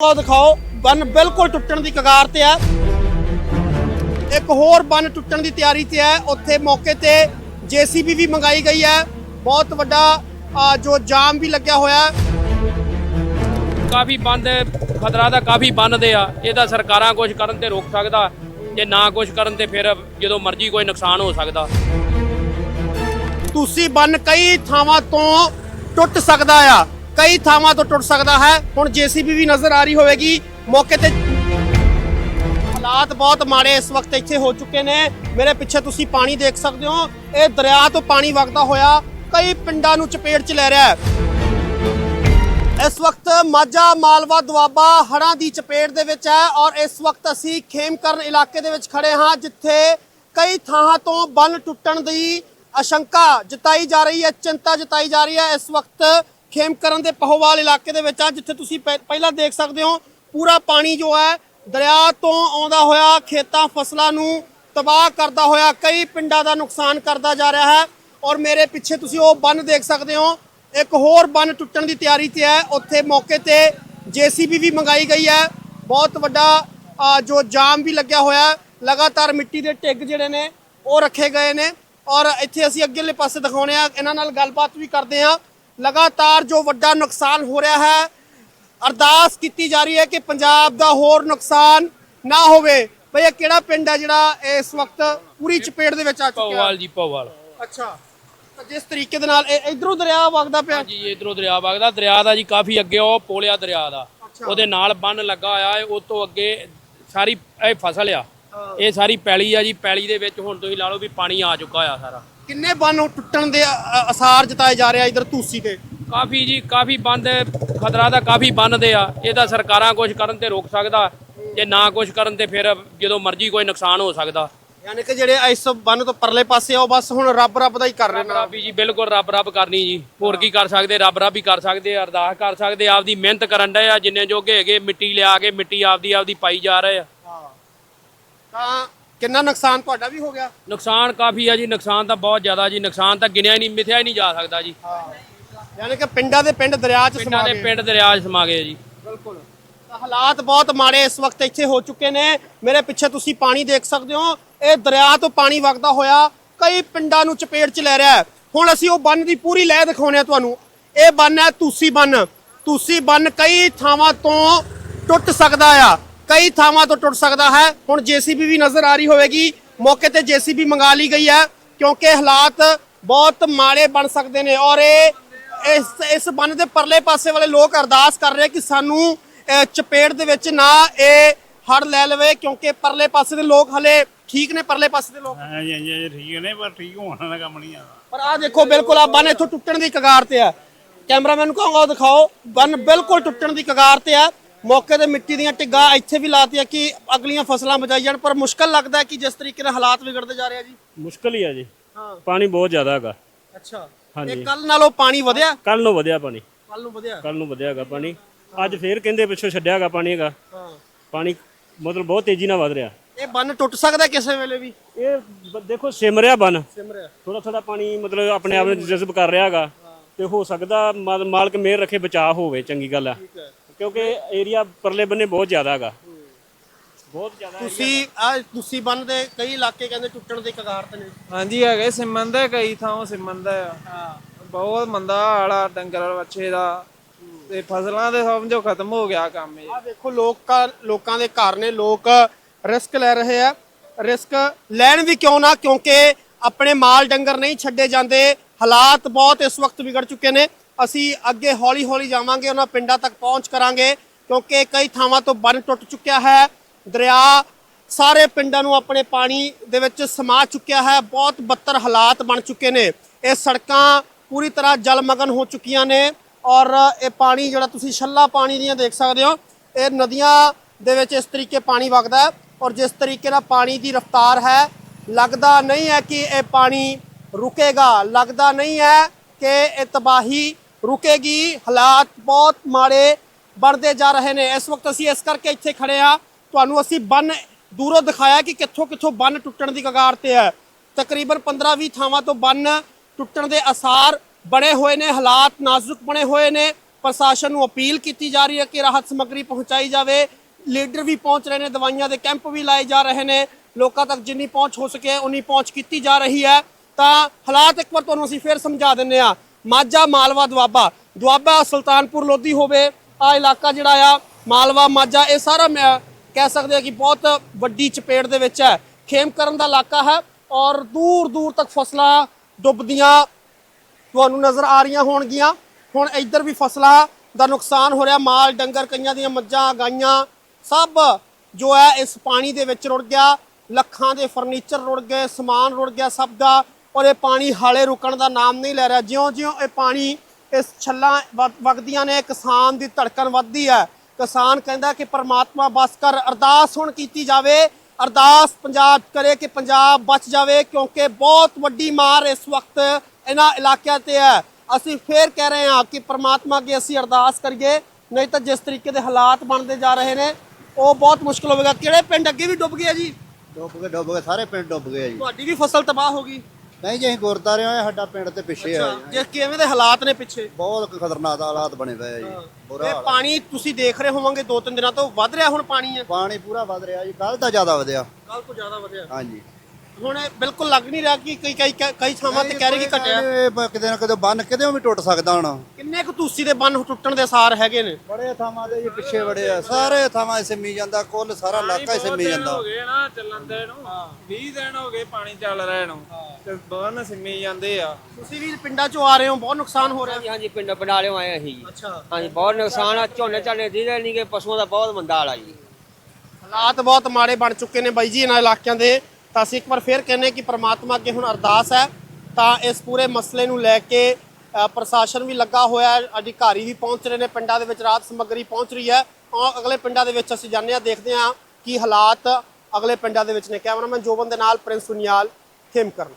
ਉਹ ਦਿਖਾਓ ਬੰਨ ਬਿਲਕੁਲ ਟੁੱਟਣ ਦੀ ਕਗਾਰ ਤੇ ਹੈ। ਇੱਕ ਹੋਰ ਬੰਨ ਟੁੱਟਣ ਦੀ ਤਿਆਰੀ ਤੇ ਹੈ। ਉੱਥੇ ਮੌਕੇ ਤੇ ਜੀਸੀਬੀ ਵੀ ਮੰਗਾਈ ਗਈ ਹੈ। ਬਹੁਤ ਵੱਡਾ ਜੋ ਜਾਮ ਵੀ ਲੱਗਿਆ ਹੋਇਆ ਕਾਫੀ ਬੰਦ ਖਤਰਾ ਤਾਂ ਕਾਫੀ ਬੰਨਦੇ ਆ। ਇਹਦਾ ਸਰਕਾਰਾਂ ਕੁਝ ਕਰਨ ਤੇ ਰੋਕ ਸਕਦਾ। ਜੇ ਨਾ ਕੁਝ ਕਰਨ ਤੇ ਫਿਰ ਜਦੋਂ ਮਰਜ਼ੀ ਕੋਈ ਨੁਕਸਾਨ ਹੋ ਸਕਦਾ। ਤੁਸੀਂ ਬੰਨ ਕਈ ਥਾਵਾਂ ਤੋਂ ਟੁੱਟ ਸਕਦਾ ਆ। ਕਈ ਥਾਵਾਂ ਤੋਂ ਟੁੱਟ ਸਕਦਾ ਹੈ। ਹੁਣ ਜੀਸੀਬੀ ਵੀ ਨਜ਼ਰ ਆ ਰਹੀ ਹੋਵੇਗੀ। ਮੌਕੇ ਤੇ ਹਾਲਾਤ ਬਹੁਤ ਮਾੜੇ ਇਸ ਵਕਤ ਇੱਥੇ ਹੋ ਚੁੱਕੇ ਨੇ। ਮੇਰੇ ਪਿੱਛੇ ਤੁਸੀਂ ਪਾਣੀ ਦੇਖ ਸਕਦੇ ਹੋ। ਇਹ ਦਰਿਆ ਤੋਂ ਪਾਣੀ ਵਗਦਾ ਹੋਇਆ ਕਈ ਪਿੰਡਾਂ ਨੂੰ ਚਪੇਟ 'ਚ ਲੈ ਰਿਹਾ ਹੈ। ਇਸ ਵਕਤ ਮਾਝਾ, ਮਾਲਵਾ, ਦੁਆਬਾ ਹੜਾਂ ਦੀ ਚਪੇਟ ਦੇ ਵਿੱਚ ਹੈ ਔਰ ਇਸ ਵਕਤ ਅਸੀਂ ਖੇਮਕਰਨ ਇਲਾਕੇ ਦੇ ਵਿੱਚ ਖੜੇ ਹਾਂ, ਜਿੱਥੇ ਕਈ ਥਾਵਾਂ ਤੋਂ ਬੰਨ ਟੁੱਟਣ ਦੀ ਆਸ਼ੰਕਾ ਜਤਾਈ ਜਾ ਰਹੀ ਹੈ, ਚਿੰਤਾ ਜਤਾਈ ਜਾ ਰਹੀ ਹੈ। ਇਸ ਵਕਤ ਖੇਮਕਰਨ ਦੇ ਪਹੋਵਾਲ ਇਲਾਕੇ ਦੇ ਵਿੱਚ ਆ, ਜਿੱਥੇ ਤੁਸੀਂ ਪਹਿ- ਪਹਿਲਾਂ ਦੇਖ ਸਕਦੇ ਹੋ, ਪੂਰਾ ਪਾਣੀ ਜੋ ਹੈ, ਦਰਿਆ ਤੋਂ ਆਉਂਦਾ ਹੋਇਆ, ਖੇਤਾਂ ਫਸਲਾਂ ਨੂੰ ਤਬਾਹ ਕਰਦਾ ਹੋਇਆ, ਕਈ ਪਿੰਡਾਂ ਦਾ ਨੁਕਸਾਨ ਕਰਦਾ ਜਾ ਰਿਹਾ ਹੈ। ਔਰ ਮੇਰੇ ਪਿੱਛੇ ਤੁਸੀਂ ਉਹ ਬੰਨ ਦੇਖ ਸਕਦੇ ਹੋ, ਇੱਕ ਹੋਰ ਬੰਨ ਟੁੱਟਣ ਦੀ ਤਿਆਰੀ ਤੇ ਹੈ, ਉੱਥੇ ਮੌਕੇ ਤੇ ਜੀਸੀਬੀ ਵੀ ਮੰਗਾਈ ਗਈ ਹੈ। ਬਹੁਤ ਵੱਡਾ ਜੋ ਜਾਮ ਵੀ ਲੱਗਿਆ ਹੋਇਆ ਲਗਾਤਾਰ ਮਿੱਟੀ ਦੇ ਢਿੱਗ ਜਿਹੜੇ ਨੇ, ਉਹ ਰੱਖੇ ਗਏ ਨੇ। ਔਰ ਇੱਥੇ ਅਸੀਂ ਅੱਗੇਲੇ ਪਾਸੇ ਦਿਖਾਉਣੇ ਆ, ਇਹਨਾਂ ਨਾਲ ਗੱਲਬਾਤ ਵੀ ਕਰਦੇ ਆ। ਲਗਾਤਾਰ ਜੋ ਵੱਡਾ ਨੁਕਸਾਨ ਹੋ ਰਿਹਾ ਹੈ ਅਰਦਾਸ ਕੀਤੀ ਜਾ ਰਹੀ ਹੈ ਕਿ ਪੰਜਾਬ ਦਾ ਹੋਰ ਨੁਕਸਾਨ ਨਾ ਹੋਵੇ। ਭਈ ਇਹ ਕਿਹੜਾ ਪਿੰਡ ਹੈ ਜਿਹੜਾ ਇਸ ਵਕਤ ਪੂਰੀ ਚਪੇਟ ਦੇ ਵਿੱਚ ਆ ਚੁੱਕਿਆ? ਪੌਵਾਲ ਜੀ ਪੌਵਾਲ। ਅੱਛਾ। ਤਾਂ ਜਿਸ ਤਰੀਕੇ ਦੇ ਨਾਲ ਇਹ ਇਧਰੋਂ ਦਰਿਆ ਵਗਦਾ ਪਿਆ? ਜੀ ਇਧਰੋਂ ਦਰਿਆ ਵਗਦਾ। ਦਰਿਆ ਦਾ ਜੀ ਕਾਫੀ ਅੱਗੇ ਉਹ ਪੋਲਿਆ ਦਰਿਆ ਦਾ। ਉਹਦੇ ਨਾਲ ਬੰਨ ਲੱਗਾ ਹੋਇਆ ਹੈ। ਉਹ ਤੋਂ ਅੱਗੇ ਸਾਰੀ ਇਹ ਫਸਲ ਆ। ਇਹ ਸਾਰੀ ਪੈਲੀ ਆ ਜੀ। ਪੈਲੀ ਦੇ ਵਿੱਚ ਹੁਣ ਤੁਸੀਂ ਲਾ ਲਓ ਵੀ ਪਾਣੀ ਆ ਚੁੱਕਾ ਆ ਸਾਰਾ। ਕਿੰਨੇ ਬੰਨ ਟੁੱਟਣ ਦੇ ਅ- ਅਸਾਰ ਜਤਾਏ ਜਾ ਰਹੇ ਇਧਰ ਤੂਸੀ ਤੇ? ਕਾਫੀ ਜੀ ਕਾਫੀ ਬੰਦ ਖਤਰਾ ਤਾਂ ਕਾਫੀ ਬੰਨਦੇ ਆ। ਇਹਦਾ ਸਰਕਾਰਾਂ ਕੁਝ ਕਰਨ ਤੇ ਰੋਕ ਸਕਦਾ। ਜੇ ਨਾ ਕੁਝ ਕਰਨ ਤੇ ਫਿਰ ਜਦੋਂ ਮਰਜ਼ੀ ਕੋਈ ਨੁਕਸਾਨ ਹੋ ਸਕਦਾ। ਯਾਨੀ ਕਿ ਜਿਹੜੇ ਇਸ ਬੰਨ ਤੋਂ ਪਰਲੇ ਪਾਸੇ ਆ ਉਹ ਬਸ ਹੁਣ ਰੱਬ ਰੱਬ ਦਾ ਹੀ ਕਰ ਰਹੇ ਨੇ। ਰੱਬ ਜੀ ਬਿਲਕੁਲ ਰੱਬ ਰੱਬ ਕਰਨੀ ਜੀ। ਹੋਰ ਕੀ ਕਰ ਸਕਦੇ ਰੱਬ ਰੱਬ ਹੀ ਕਰ ਸਕਦੇ ਆ, ਅਰਦਾਸ ਕਰ ਸਕਦੇ ਆ, ਆਪਦੀ ਮਿਹਨਤ ਕਰਨ ਡਏ ਆ ਜਿੰਨੇ ਜੋਗੇ ਹੈਗੇ ਮਿੱਟੀ ਲਿਆ ਕੇ ਮਿੱਟੀ ਆਪਦੀ ਆਪਦੀ ਪਾਈ ਜਾ ਰਹੇ ਆ। ਤਾਂ ਕਿੰਨਾ ਨੁਕਸਾਨ ਤੁਹਾਡਾ ਵੀ ਹੋ ਗਿਆ? ਨੁਕਸਾਨ ਕਾਫੀ ਆ ਜੀ ਨੁਕਸਾਨ ਤਾਂ ਬਹੁਤ ਜ਼ਿਆਦਾ ਜੀ ਨੁਕਸਾਨ ਤਾਂ ਗਿਣਿਆ ਹੀ ਨਹੀਂ ਮਿਥਿਆ ਹੀ ਨਹੀਂ ਜਾ ਸਕਦਾ ਜੀ। ਯਾਨੀ ਕਿ ਪਿੰਡਾਂ ਦੇ ਪਿੰਡ ਦਰਿਆ 'ਚ ਪਿੰਡਾਂ ਸਮਾ ਦੇ ਗਏ। ਪਿੰਡ ਦਰਿਆ 'ਚ ਸਮਾ ਗਏ ਜੀ। ਬਿਲਕੁਲ। ਤਾਂ ਹਾਲਾਤ ਬਹੁਤ ਮਾੜੇ ਇਸ ਵਕਤ ਇੱਥੇ ਹੋ ਚੁੱਕੇ ਨੇ। ਮੇਰੇ ਪਿੱਛੇ ਤੁਸੀਂ ਪਾਣੀ ਦੇਖ ਸਕਦੇ ਹੋ। ਇਹ ਦਰਿਆ ਤੋਂ ਪਾਣੀ ਵਗਦਾ ਹੋਇਆ ਕਈ ਪਿੰਡਾਂ ਨੂੰ ਚਪੇਟ 'ਚ ਲੈ ਰਿਹਾ ਹੈ। ਹੁਣ ਅਸੀਂ ਉਹ ਬੰਨ ਦੀ ਪੂਰੀ ਲਹਿ ਦਿਖਾਉਣੇ ਆ ਤੁਹਾਨੂੰ। ਇਹ ਬੰਨ ਹੈ ਤੂਸੀ ਬੰਨ। ਤੂਸੀ ਬੰਨ ਕਈ ਥਾਵਾਂ ਤੋਂ ਟੁੱਟ ਸਕਦਾ ਆ। ਕਈ ਥਾਵਾਂ ਤੋਂ ਟੁੱਟ ਸਕਦਾ ਹੈ। ਹੁਣ ਜੀਸੀਬੀ ਵੀ ਨਜ਼ਰ ਆ ਰਹੀ ਹੋਵੇਗੀ। ਮੌਕੇ ਤੇ ਜੀਸੀਬੀ ਮੰਗਾ ਲਈ ਗਈ ਹੈ ਕਿਉਂਕਿ ਹਾਲਾਤ ਬਹੁਤ ਮਾੜੇ ਬਣ ਸਕਦੇ ਨੇ। ਔਰ ਇਹ ਇਸ ਇਸ ਬੰਨ ਦੇ ਪਰਲੇ ਪਾਸੇ ਵਾਲੇ ਲੋਕ ਅਰਦਾਸ ਕਰ ਰਹੇ ਕਿ ਸਾਨੂੰ ਚਪੇੜ ਦੇ ਵਿੱਚ ਨਾ ਇਹ ਹੜ ਲੈ ਲਵੇ ਕਿਉਂਕਿ ਪਰਲੇ ਪਾਸੇ ਦੇ ਲੋਕ ਹਲੇ ਠੀਕ ਨੇ ਪਰਲੇ ਪਾਸੇ ਦੇ ਲੋਕ। ਹਾਂਜੀ ਹਾਂਜੀ ਠੀਕ ਨੇ ਪਰ ਠੀਕ ਹੋਣ ਦਾ ਕੰਮ ਨਹੀਂ ਆ। ਪਰ ਆਹ ਦੇਖੋ ਬਿਲਕੁਲ ਆ ਬੰਨ ਇੱਥੋਂ ਟੁੱਟਣ ਦੀ ਕਗਾਰ ਤੇ ਆ। ਕੈਮਰਾਮੈਨ ਨੂੰ ਕਹਾਂਗਾ ਉਹ ਦਿਖਾਓ। ਬੰਨ ਬਿਲਕੁਲ ਟੁੱਟਣ ਦੀ ਕਗਾਰ ਤੇ ਆ। ਮੌਕੇ ਤੇ ਮਿੱਟੀ ਦੀਆਂ ਟਿੱਗਾ ਇੱਥੇ ਵੀ ਲਾਤੀਆਂ ਕਿ ਅਗਲੀਆਂ ਫਸਲਾਂ ਬਚਾਈ ਜਾਣ ਪਰ ਮੁਸ਼ਕਲ ਲੱਗਦਾ ਹੈ ਕਿ ਜਿਸ ਤਰੀਕੇ ਨਾਲ ਹਾਲਾਤ ਵਿਗੜਦੇ ਜਾ ਰਹੇ ਆ ਜੀ। ਮੁਸ਼ਕਲ ਹੀ ਆ ਜੀ। ਹਾਂ। ਪਾਣੀ ਬਹੁਤ ਜ਼ਿਆਦਾ ਹੈਗਾ। ਅੱਛਾ। ਹਾਂਜੀ। ਇਹ ਕੱਲ ਨਾਲੋਂ ਪਾਣੀ ਵਧਿਆ? ਕੱਲ ਨੂੰ ਵਧਿਆ ਪਾਣੀ। ਕੱਲ ਨੂੰ ਵਧਿਆ? ਕੱਲ ਨੂੰ ਵਧਿਆ ਹੈਗਾ ਪਾਣੀ। ਅੱਜ ਫੇਰ ਕਹਿੰਦੇ ਪਿੱਛੋਂ ਛੱਡਿਆ ਹੈਗਾ ਪਾਣੀ ਹੈਗਾ। ਹਾਂ। ਪਾਣੀ ਮਤਲਬ ਬਹੁਤ ਤੇਜ਼ੀ ਨਾਲ ਵਧ ਰਿਹਾ। ਇਹ ਬੰਨ ਟੁੱਟ ਸਕਦਾ ਕਿਸੇ ਵੇਲੇ ਵੀ? ਇਹ ਬ- ਦੇਖੋ ਸਿਮ ਰਿਹਾ ਬਨ। ਸਿਮਰਿਆ ਥੋੜਾ ਥੋੜਾ ਪਾਣੀ ਮਤਲਬ ਆਪਣੇ ਆਪ ਨੂੰ ਜਜ਼ਬ ਕਰ ਰਿਹਾ ਹੈਗਾ। ਤੇ ਹੋ ਸਕਦਾ ਮਾਲ- ਮਾਲਕ ਮੇਰ ਰੱਖੇ ਬਚਾਅ ਹੋਵੇ ਚੰਗੀ ਗੱਲ ਆ ਹੈ। ਕਿਉਂਕਿ ਏਰੀਆ ਪਰਲੇ ਬੰਨੇ ਬਹੁਤ ਜ਼ਿਆਦਾ ਹੈਗਾ। ਬਹੁਤ ਜ਼ਿਆਦਾ ਤੁਸੀਂ ਆ ਤੁਸੀਂ ਬੰਨ ਦੇ ਕਈ ਇਲਾਕੇ ਕਹਿੰਦੇ ਟੁੱਟਣ ਦੇ ਕਗਾਰ ਤੇ ਨੇ। ਹਾਂਜੀ ਹੈਗੇ ਸਿਮਨ ਦਾ ਕਈ ਥਾਂ ਸਿਮਨ ਦਾ ਆ ਬਹੁਤ ਮੰਦਾ ਹਾਲ ਡੰਗਰ ਬੱਚੇ ਦਾ। ਤੇ ਫਸਲਾਂ ਦੇ ਸਮਝੋ ਖਤਮ ਹੋ ਗਿਆ ਕੰਮ ਇਹ। ਆ ਦੇਖੋ ਲੋਕਾਂ ਲੋਕਾਂ ਦੇ ਘਰ ਨੇ ਲੋਕ ਰਿਸਕ ਲੈ ਰਹੇ ਆ। ਰਿਸਕ ਲੈਣ ਵੀ ਕਿਉਂ ਨਾ ਕਿਉਂਕਿ ਆਪਣੇ ਮਾਲ ਡੰਗਰ ਨਹੀਂ ਛੱਡੇ ਜਾਂਦੇ। ਹਾਲਾਤ ਬਹੁਤ ਇਸ ਵਕਤ ਵਿਗੜ ਚੁੱਕੇ ਨੇ। ਅਸੀਂ ਅੱਗੇ ਹੌਲੀ ਹੌਲੀ ਜਾਵਾਂਗੇ, ਉਹਨਾਂ ਪਿੰਡਾਂ ਤੱਕ ਪਹੁੰਚ ਕਰਾਂਗੇ, ਕਿਉਂਕਿ ਕਈ ਥਾਵਾਂ ਤੋਂ ਬੰਨ ਟੁੱਟ ਚੁੱਕਿਆ ਹੈ। ਦਰਿਆ ਸਾਰੇ ਪਿੰਡਾਂ ਨੂੰ ਆਪਣੇ ਪਾਣੀ ਦੇ ਵਿੱਚ ਸਮਾ ਚੁੱਕਿਆ ਹੈ। ਬਹੁਤ ਬੱਤਰ ਹਾਲਾਤ ਬਣ ਚੁੱਕੇ ਨੇ। ਇਹ ਸੜਕਾਂ ਪੂਰੀ ਤਰ੍ਹਾਂ ਜਲਮਗਨ ਹੋ ਚੁੱਕੀਆਂ ਨੇ ਔਰ ਇਹ ਪਾਣੀ ਜਿਹੜਾ ਤੁਸੀਂ ਛੱਲਾ ਪਾਣੀ ਦੀਆਂ ਦੇਖ ਸਕਦੇ ਹੋ, ਇਹ ਨਦੀਆਂ ਦੇ ਵਿੱਚ ਇਸ ਤਰੀਕੇ ਪਾਣੀ ਵਗਦਾ ਹੈ ਔਰ ਜਿਸ ਤਰੀਕੇ ਨਾਲ ਪਾਣੀ ਦੀ ਰਫ਼ਤਾਰ ਹੈ, ਲੱਗਦਾ ਨਹੀਂ ਹੈ ਕਿ ਇਹ ਪਾਣੀ ਰੁਕੇਗਾ। ਲੱਗਦਾ ਨਹੀਂ ਹੈ ਕਿ ਇਹ ਤਬਾਹੀ ਰੁਕੇਗੀ, ਹਾਲਾਤ ਬਹੁਤ ਮਾੜੇ ਬਣਦੇ ਜਾ ਰਹੇ ਨੇ। ਇਸ ਵਕਤ ਅਸੀਂ ਇਸ ਕਰਕੇ ਇੱਥੇ ਖੜੇ ਆ ਤੁਹਾਨੂੰ ਅਸੀਂ ਬੰਨ ਦੂਰੋਂ ਦਿਖਾਇਆ ਕਿ ਕਿੱਥੋਂ ਕਿੱਥੋਂ ਬੰਨ ਟੁੱਟਣ ਦੀ ਕਗਾਰ ਤੇ ਹੈ। ਤਕਰੀਬਨ 15-20 ਥਾਵਾਂ ਤੋਂ ਬੰਨ ਟੁੱਟਣ ਦੇ ਅਸਾਰ ਬਣੇ ਹੋਏ ਨੇ, ਹਾਲਾਤ ਨਾਜ਼ੁਕ ਬਣੇ ਹੋਏ ਨੇ। ਪ੍ਰਸ਼ਾਸਨ ਨੂੰ ਅਪੀਲ ਕੀਤੀ ਜਾ ਰਹੀ ਹੈ ਕਿ ਰਾਹਤ ਸਮੱਗਰੀ ਪਹੁੰਚਾਈ ਜਾਵੇ। ਲੀਡਰ ਵੀ ਪਹੁੰਚ ਰਹੇ ਨੇ, ਦਵਾਈਆਂ ਦੇ ਕੈਂਪ ਵੀ ਲਾਏ ਜਾ ਰਹੇ ਨੇ। ਲੋਕਾਂ ਤੱਕ ਜਿੰਨੀ ਪਹੁੰਚ ਹੋ ਸਕੇ, ਉਨੀ ਪਹੁੰਚ ਕੀਤੀ ਜਾ ਰਹੀ ਹੈ। ਤਾਂ ਹਾਲਾਤ ਇੱਕ ਵਾਰ ਤੁਹਾਨੂੰ ਅਸੀਂ ਫੇਰ ਸਮਝਾ ਦਿੰਨੇ ਆ ਮਾਝਾ ਮਾਲਵਾ ਦੁਆਬਾ। ਦੁਆਬਾ ਸੁਲਤਾਨਪੁਰ ਲੋਧੀ ਹੋਵੇ ਆ ਇਲਾਕਾ ਜਿਹੜਾ ਆ, ਮਾਲਵਾ, ਮਾਝਾ, ਇਹ ਸਾਰਾ ਮੈਂ ਕਹਿ ਸਕਦੇ ਆ ਕਿ ਬਹੁਤ ਵੱਡੀ ਚਪੇੜ ਦੇ ਵਿੱਚ ਹੈ। ਖੇਮ ਕਰਨ ਦਾ ਇਲਾਕਾ ਹੈ ਔਰ ਦੂਰ ਦੂਰ ਤੱਕ ਫਸਲਾਂ ਡੁੱਬਦੀਆਂ ਤੁਹਾਨੂੰ ਨਜ਼ਰ ਆ ਰਹੀਆਂ ਹੋਣਗੀਆਂ। ਹੁਣ ਇੱਧਰ ਵੀ ਫਸਲਾਂ ਦਾ ਨੁਕਸਾਨ ਹੋ ਰਿਹਾ, ਮਾਲ, ਡੰਗਰ, ਕਈਆਂ ਦੀਆਂ ਮੱਝਾਂ, ਗਾਈਆਂ, ਸਭ ਜੋ ਹੈ ਇਸ ਪਾਣੀ ਦੇ ਵਿੱਚ ਰੁੜ ਗਿਆ। ਲੱਖਾਂ ਦੇ ਫਰਨੀਚਰ ਰੁੜ ਗਏ, ਸਮਾਨ ਰੁੜ ਗਿਆ ਸਭ ਦਾ। ਔਰ ਇਹ ਪਾਣੀ ਹਾਲੇ ਰੁਕਣ ਦਾ ਨਾਮ ਨਹੀਂ ਲੈ ਰਿਹਾ। ਜਿਉਂ-ਜਿਉਂ ਇਹ ਪਾਣੀ ਇਸ ਛੱਲਾਂ ਵਗ- ਵਗਦੀਆਂ ਨੇ ਕਿਸਾਨ ਦੀ ਧੜਕਣ ਵੱਧਦੀ ਹੈ। ਕਿਸਾਨ ਕਹਿੰਦਾ ਕਿ ਪ੍ਰਮਾਤਮਾ ਬਸ ਕਰ ਅਰਦਾਸ ਹੁਣ ਕੀਤੀ ਜਾਵੇ। ਅਰਦਾਸ ਪੰਜਾਬ ਕਰੇ ਕਿ ਪੰਜਾਬ ਬਚ ਜਾਵੇ ਕਿਉਂਕਿ ਬਹੁਤ ਵੱਡੀ ਮਾਰ ਇਸ ਵਕਤ ਇਹਨਾਂ ਇਲਾਕਿਆਂ ਤੇ ਹੈ। ਅਸੀਂ ਫੇਰ ਕਹਿ ਰਹੇ ਹਾਂ ਕਿ ਪ੍ਰਮਾਤਮਾ ਅੱਗੇ ਅਸੀਂ ਅਰਦਾਸ ਕਰੀਏ ਨਹੀਂ ਤਾਂ ਜਿਸ ਤਰੀਕੇ ਦੇ ਹਾਲਾਤ ਬਣਦੇ ਜਾ ਰਹੇ ਨੇ ਉਹ ਬਹੁਤ ਮੁਸ਼ਕਲ ਹੋਵੇਗਾ। ਕਿਹੜੇ ਪਿੰਡ ਅੱਗੇ ਵੀ ਡੁੱਬ ਗਏ ਜੀ? ਡੁੱਬ ਗਏ ਡੁੱਬ ਗਏ ਸਾਰੇ ਪਿੰਡ ਡੁੱਬ ਗਏ ਜੀ। ਤੁਹਾਡੀ ਵੀ ਫਸਲ ਤਬਾਹ ਹੋ ਗਈ। ਨਹੀਂ ਜੀ ਅਸੀਂ ਗੁਰਦਾਰੇ ਹੋਏ ਸਾਡਾ ਪਿੰਡ ਤੇ ਪਿੱਛੇ ਆ ਜੀ। ਜੇ ਕਿਵੇਂ ਦੇ ਹਾਲਾਤ ਨੇ ਪਿੱਛੇ? ਬਹੁਤ ਖਤਰਨਾਕ ਹਾਲਾਤ ਬਣੇ ਪਏ ਆ ਜੀ ਬੁਰਾ ਇਹ ਹਾਲ ਆ। ਪਾਣੀ ਤੁਸੀਂ ਦੇਖ ਰਹੇ ਹੋਵੋਗੇ ਦੋ ਤਿੰਨ ਦਿਨਾਂ ਤੋਂ ਵੱਧ ਰਿਹਾ ਹੁਣ ਪਾਣੀ? ਹੈ ਪਾਣੀ ਪੂਰਾ ਵੱਧ ਰਿਹਾ ਜੀ ਕੱਲ ਤਾਂ ਜ਼ਿਆਦਾ ਵਧਿਆ। ਕੱਲ ਤੋਂ ਜ਼ਿਆਦਾ ਵਧਿਆ। ਹਾਂਜੀ। ਹੁਣ ਬਿਲਕੁਲ ਲੱਗ ਨਹੀਂ ਰਿਹਾ ਕਿ ਕਈ ਕਈ ਕਈ ਥਾਵਾਂ ਤੇ ਕਹਿ ਰਹੇ ਕਿ ਘਟਿਆ। ਇਹ ਬ- ਕਿਤੇ ਨਾ ਕਿਤੇ ਬੰਨ ਕਿਤੇ ਵੀ ਟੁੱਟ ਸਕਦਾ ਹੁਣ। ਕਿੰਨੇ ਕੁ ਤੁਸੀਂ ਦੇ ਬੰਨ ਟੁੱਟਣ ਦੇ ਸਾਰ ਹੈਗੇ ਨੇ? ਬੜੇ ਥਾਵਾਂ ਦੇ ਜੀ ਪਿੱਛੇ ਬੜੇ ਆ। ਸਾਰੇ ਥਾਵਾਂ ਸਿੰਮੀ ਜਾਂਦਾ ਕੁੱਲ ਸਾਰਾ ਇਲਾਕਾ ਹੀ ਸਿੰਮੀ ਜਾਂਦਾ। ਹੋ ਗਏ ਨਾ ਚੱਲਣ ਦੇ ਨੂੰ। 20 ਦਿਨ ਹੋ ਗਏ ਪਾਣੀ ਚੱਲ ਰਿਹਾ ਨੂੰ। ਤੇ ਬੰਨ ਸਿੰਮੀ ਜਾਂਦੇ ਆ। ਤੁਸੀਂ ਵੀ ਪਿੰਡਾਂ ਚੋਂ ਆ ਰਹੇ ਹੋ ਬਹੁਤ ਨੁਕਸਾਨ ਹੋ ਰਿਹਾ। ਹਾਂਜੀ ਹਾਂਜੀ ਪਿੰਡ ਬਨਾਲਿਓ ਆਏ ਅਸੀਂ ਜੀ। ਅੱਛਾ। ਹਾਂਜੀ ਬਹੁਤ ਨੁਕਸਾਨ ਆ ਝੋਨੇ ਝਾਨੇ ਦੀਦੇ ਨਹੀਂ ਕਿ ਪਸ਼ੂਆਂ ਦਾ ਬਹੁਤ ਮੰਦਾ ਹਾਲ ਆ ਜੀ। ਹਾਲਾਤ ਬਹੁਤ ਮਾੜੇ ਬਣ ਚੁੱਕੇ ਨੇ ਬਾਈ ਜੀ ਇਹਨਾਂ ਇਲਾਕਿਆਂ ਦੇ। ਤਾਂ ਅਸੀਂ ਇੱਕ ਵਾਰ ਫੇਰ ਕਹਿੰਨੇ ਕਿ ਪ੍ਰਮਾਤਮਾ ਅੱਗੇ ਹੁਣ ਅਰਦਾਸ ਹੈ, ਤਾਂ ਇਸ ਪੂਰੇ ਮਸਲੇ ਨੂੰ ਲੈ ਕੇ ਪ੍ਰਸ਼ਾਸਨ ਵੀ ਲੱਗਾ ਹੋਇਆ ਹੈ, ਅਧਿਕਾਰੀ ਵੀ ਪਹੁੰਚ ਰਹੇ ਨੇ, ਪਿੰਡਾਂ ਦੇ ਵਿੱਚ ਰਾਤ ਸਮੱਗਰੀ ਪਹੁੰਚ ਰਹੀ ਹੈ। ਔਰ ਅਗਲੇ ਪਿੰਡਾਂ ਦੇ ਵਿੱਚ ਅਸੀਂ ਜਾਣਦੇ ਹਾਂ, ਦੇਖਦੇ ਹਾਂ ਕੀ ਹਾਲਾਤ ਅਗਲੇ ਪਿੰਡਾਂ ਦੇ ਵਿੱਚ ਨੇ। ਕੈਮਰਾਮੈਨ ਜੋਬਨ ਦੇ ਨਾਲ ਪ੍ਰਿੰਸ ਸੁਨਿਆਲ, ਖੇਮਕਰਨ।